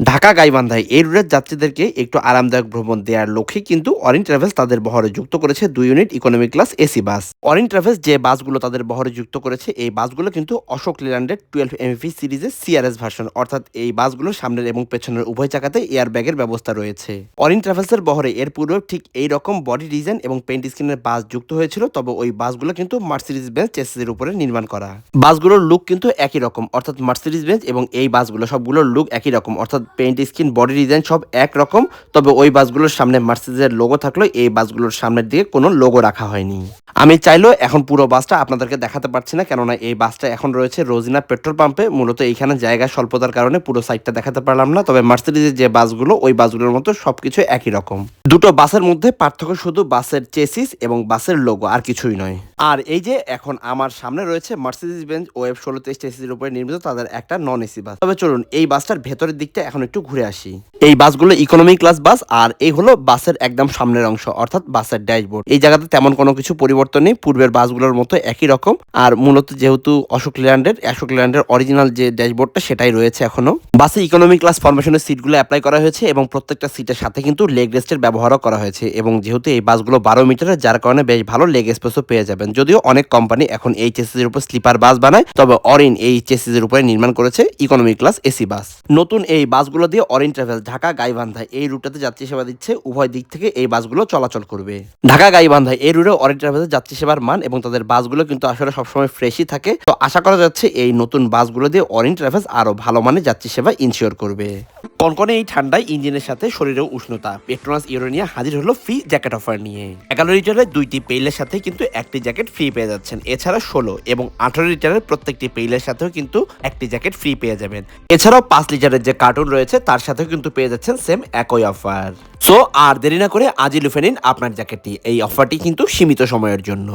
ঢাকা গাইবান্ধায় এই রুটের যাত্রীদেরকে একটু আরামদায়ক ভ্রমণ দেওয়ার লক্ষ্যে কিন্তু অরিন ট্রাভেলস তাদের বহরে যুক্ত করেছে দুই unit economy class AC bus. Orin travels যে বাসগুলো তাদের বহরে যুক্ত করেছে, এই বাসগুলো কিন্তু অশোক লেল্যান্ডের টুয়েলভ এম এমভি সিরিজের সিআরএস ভার্সন অর্থাৎ এই বাসগুলোর সামনের এবং পেছনের উভয় চাকাতে এয়ার ব্যাগের ব্যবস্থা রয়েছে। অরিন ট্রাভেলসের বহরে এর পূর্বে ঠিক এই রকম বডি ডিজাইন এবং পেন্ট স্ক্রিনের বাস যুক্ত হয়েছিল, তবে ওই বাসগুলো কিন্তু মার্সিডিজ বেঞ্চ চেসিসের উপরে নির্মাণ করা। বাসগুলোর লুক কিন্তু একই রকম, অর্থাৎ মার্সিডিজ বেঞ্চ এবং এই বাসগুলো সবগুলোর লুক একই রকম, অর্থাৎ পেইন্ট স্কিন বডি ডিজাইন সব এক রকম তবে ওই বাসগুলোর সামনে মার্সিডিজের লোগো থাকলেও এই বাসগুলোর সামনের দিকে কোনো লোগো রাখা হয়নি। আমি চাইলেও এখন পুরো বাসটা আপনাদেরকে দেখাতে পারছি না, কেননা এই বাসটা এখন রয়েছে রোজিনা পেট্রোল পাম্পে মূলত এইখানে জায়গা স্বল্পতার কারণে পুরো সাইডটা দেখাতে পারলাম না, তবে মার্সিডিজের যে বাসগুলো, ওই বাসগুলোর মতো সবকিছু একই রকম। দুটো বাসের মধ্যে পার্থক্য শুধু বাসের চেসিস এবং বাসের লোগো আর কিছুই নয়। আর এই যে এখন আমার সামনে রয়েছে মার্সিডিজ বেঞ্চ ওয়েব ষোলো তেইশ চেসিসের উপরে নির্মিত তাদের একটা নন এসি বাস তবে চলুন, এই বাসটার ভেতরের দিকটা এখন একটু ঘুরে আসি। এই বাসগুলো ইকোনমি ক্লাস বাস আর এই হলো বাসের একদম সামনের অংশ, অর্থাৎ বাসের ড্যাশবোর্ড এই জায়গাতে তেমন কোনো কিছু পরিবর্তন নেই, পূর্বের বাসগুলোর মতো একই রকম। আর মূলত যেহেতু অশোক লেল্যান্ডের অশোক লেল্যান্ডের অরিজিনাল যে ড্যাশবোর্ডটা সেটাই রয়েছে এখনও। বাসে ইকোনমি ক্লাস ফরমেশনের সিটগুলো অ্যাপ্লাই করা হয়েছে এবং প্রত্যেকটা সিটের সাথে কিন্তু লেগ রেস্টের ব্যবহারও করা হয়েছে। এবং যেহেতু এই বাসগুলো বারো মিটারের, যার কারণে বেশ ভালো লেগ স্পেসও পেয়ে যাবেন যদিও অনেক কোম্পানি এখন এই চেসিসের উপর স্লিপার বাস বানায়, তবে অরিন এই চেসিসের উপরে নির্মাণ করেছে ইকোনমি ক্লাস এসি বাস নতুন এই বাসগুলো দিয়ে অরিন ট্রাভেল ঢাকা গাইবান্ধায় এই রুটটাতে যাত্রী সেবা দিচ্ছে, উভয় দিক থেকে এই বাসগুলো চলাচল করবে। ঢাকা গাইবান্ধায় এই রুটে অরিন ট্রাভেলের যাত্রী সেবার মান এবং তাদের বাসগুলো কিন্তু আসলে সবসময় ফ্রেশই থাকে। তো আশা করা যাচ্ছে এই নতুন বাসগুলো দিয়ে অরিন ট্রাভেলস আরও ভালো মানের যাত্রী সেবা ইনশিওর করবে। কনকনে এই ঠান্ডায় ইঞ্জিনের সাথে শরীরেও উষ্ণতা। পেট্রোনাস ইউরোনিয়া হাজির হলো ফ্রি জ্যাকেট অফার নিয়ে। এগারো লিটারের দুইটি পেইলের সাথে কিন্তু একটি জ্যাকেট ফ্রি পেয়ে যাচ্ছেন। এছাড়া ষোলো এবং আঠারো লিটারের প্রত্যেকটি পেইলের সাথেও কিন্তু একটি জ্যাকেট ফ্রি পেয়ে যাবেন। এছাড়াও পাঁচ লিটারের যে কার্টুন রয়েছে, তার সাথেও কিন্তু পেয়ে যাচ্ছেন সেম একই অফার সো আর দেরি না করে আজই লুফে নিন আপনার জ্যাকেটটি এই অফারটি কিন্তু সীমিত সময়ের জন্য।